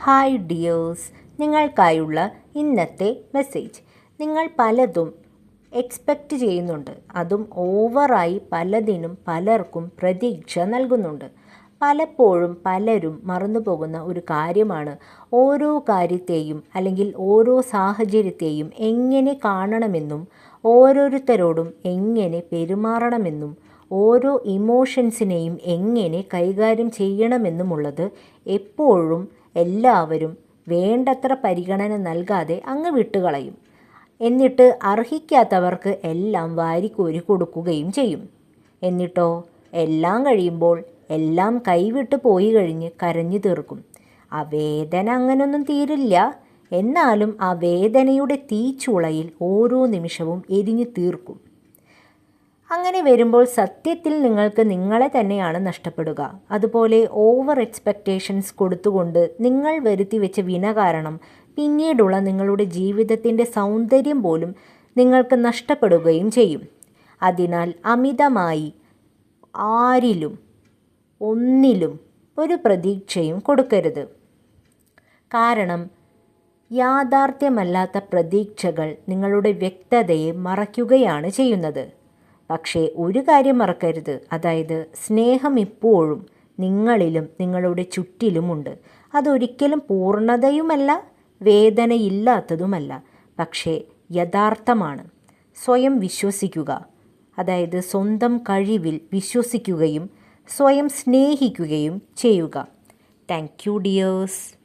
Hi dears നിങ്ങൾക്കായുള്ള ഇന്നത്തെ message നിങ്ങൾ പലതും എക്സ്പെക്റ്റ് ചെയ്യുന്നുണ്ട്. അതും ഓവറായി പലതിനും പലർക്കും പ്രതീക്ഷ നൽകുന്നുണ്ട്. പലപ്പോഴും പലരും മറന്നുപോകുന്ന ഒരു കാര്യമാണ് ഓരോ കാര്യത്തെയും അല്ലെങ്കിൽ ഓരോ സാഹചര്യത്തെയും എങ്ങനെ കാണണമെന്നും ഓരോരുത്തരോടും എങ്ങനെ പെരുമാറണമെന്നും ഓരോ ഇമോഷൻസിനെയും എങ്ങനെ കൈകാര്യം ചെയ്യണമെന്നുമുള്ളത് എപ്പോഴും എല്ലാവരും വേണ്ടത്ര പരിഗണന നൽകാതെ അങ്ങ് വിട്ടുകളയും. എന്നിട്ട് അർഹിക്കാത്തവർക്ക് എല്ലാം വാരിക്കോരി കൊടുക്കുകയും ചെയ്യും. എന്നിട്ടോ എല്ലാം കഴിയുമ്പോൾ എല്ലാം കൈവിട്ട് പോയി കഴിഞ്ഞ് കരഞ്ഞു തീർക്കും. ആ വേദന അങ്ങനൊന്നും തീരില്ല. എന്നാലും ആ വേദനയുടെ തീച്ചുളയിൽ ഓരോ നിമിഷവും എരിഞ്ഞു തീർക്കും. അങ്ങനെ വരുമ്പോൾ സത്യത്തിൽ നിങ്ങൾക്ക് നിങ്ങളെ തന്നെയാണ് നഷ്ടപ്പെടുക. അതുപോലെ ഓവർ എക്സ്പെക്റ്റേഷൻസ് കൊടുത്തുകൊണ്ട് നിങ്ങൾ വരുത്തി വെച്ച വിന കാരണം പിന്നീടുള്ള നിങ്ങളുടെ ജീവിതത്തിന്റെ സൗന്ദര്യം പോലും നിങ്ങൾക്ക് നഷ്ടപ്പെടുകയും ചെയ്യും. അതിനാൽ അമിതമായി ആരിലും ഒന്നിലും ഒരു പ്രതീക്ഷയും കൊടുക്കരുത്. കാരണം യാഥാർത്ഥ്യമല്ലാത്ത പ്രതീക്ഷകൾ നിങ്ങളുടെ വ്യക്തതയെ മറയ്ക്കുകയാണ് ചെയ്യുന്നത്. പക്ഷേ ഒരു കാര്യം മറക്കരുത്. അതായത് സ്നേഹം ഇപ്പോഴും നിങ്ങളിലും നിങ്ങളുടെ ചുറ്റിലുമുണ്ട്. അതൊരിക്കലും പൂർണതയുമല്ല വേദനയില്ലാത്തതുമല്ല പക്ഷേ യഥാർത്ഥമാണ്. സ്വയം വിശ്വസിക്കുക. അതായത് സ്വന്തം കഴിവിൽ വിശ്വസിക്കുകയും സ്വയം സ്നേഹിക്കുകയും ചെയ്യുക. Thank you dears.